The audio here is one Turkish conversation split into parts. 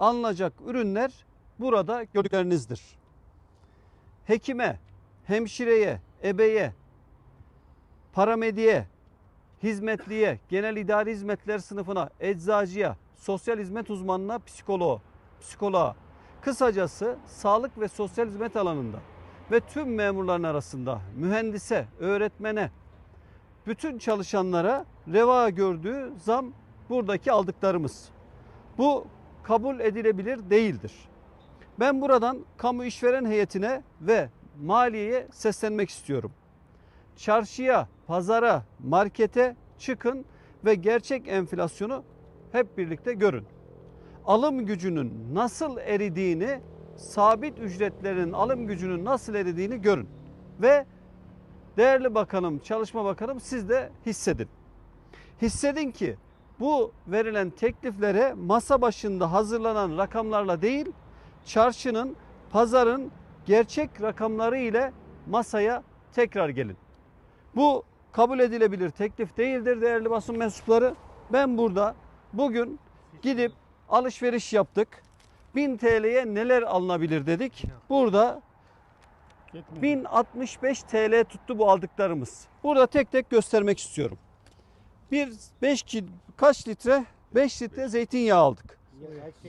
alınacak ürünler burada gördüklerinizdir. Hekime, hemşireye, ebeye, paramediye, hizmetliye, genel idari hizmetler sınıfına, eczacıya, sosyal hizmet uzmanına, psikoloğa, psikoloğa, kısacası sağlık ve sosyal hizmet alanında ve tüm memurların arasında mühendise, öğretmene, bütün çalışanlara reva gördüğü zam buradaki aldıklarımız. Bu kabul edilebilir değildir. Ben buradan kamu işveren heyetine ve maliyeye seslenmek istiyorum. Çarşıya, pazara, markete çıkın ve gerçek enflasyonu hep birlikte görün. Alım gücünün nasıl eridiğini, sabit ücretlerin alım gücünün nasıl eridiğini görün. Ve değerli bakanım, çalışma bakanım siz de hissedin. Hissedin ki bu verilen tekliflere masa başında hazırlanan rakamlarla değil, çarşının, pazarın gerçek rakamları ile masaya tekrar gelin. Bu kabul edilebilir teklif değildir değerli basın mensupları. Ben burada bugün gidip alışveriş yaptık. 1000 TL'ye neler alınabilir dedik. Burada 1065 TL tuttu bu aldıklarımız. Burada tek tek göstermek istiyorum. Bir 5 kilo kaç litre? 5 litre zeytinyağı aldık.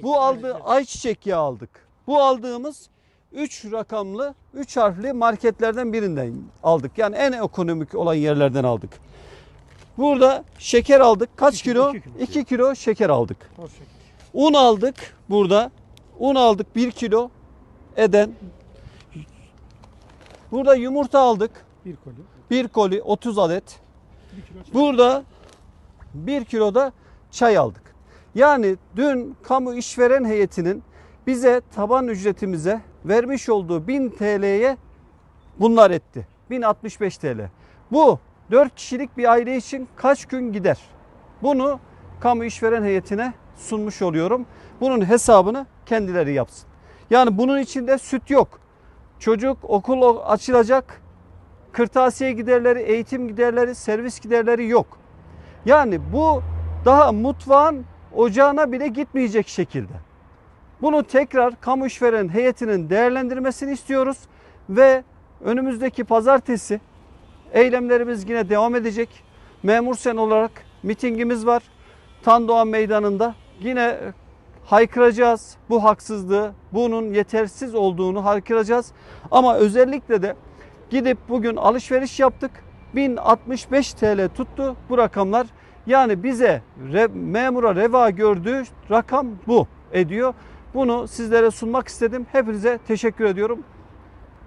Bu aldığı ayçiçek yağı aldık. Bu aldığımız 3 rakamlı, 3 harfli marketlerden birinden aldık. Yani en ekonomik olan yerlerden aldık. Burada şeker aldık. Kaç İki- kilo? iki kilo. 2 kilo şeker aldık. Un aldık burada. Un aldık 1 kilo eden. Burada yumurta aldık. Bir koli. 1 koli 30 adet. Burada 1 kilo da çay aldık. Yani dün kamu işveren heyetinin bize taban ücretimize vermiş olduğu 1000 TL'ye bunlar etti. 1065 TL. Bu 4 kişilik bir aile için kaç gün gider? Bunu kamu işveren heyetine sunmuş oluyorum. Bunun hesabını kendileri yapsın. Yani bunun içinde süt yok. Çocuk okul açılacak. Kırtasiye giderleri, eğitim giderleri, servis giderleri yok. Yani bu daha mutfağın ocağına bile gitmeyecek şekilde. Bunu tekrar kamu işveren heyetinin değerlendirmesini istiyoruz ve önümüzdeki pazartesi eylemlerimiz yine devam edecek. Memur sen olarak mitingimiz var. Tandoğan Meydanı'nda yine haykıracağız bu haksızlığı, bunun yetersiz olduğunu haykıracağız. Ama özellikle de gidip bugün alışveriş yaptık. 1065 TL tuttu bu rakamlar. Yani bize re, memura reva gördüğü rakam bu ediyor. Bunu sizlere sunmak istedim. Hepinize teşekkür ediyorum.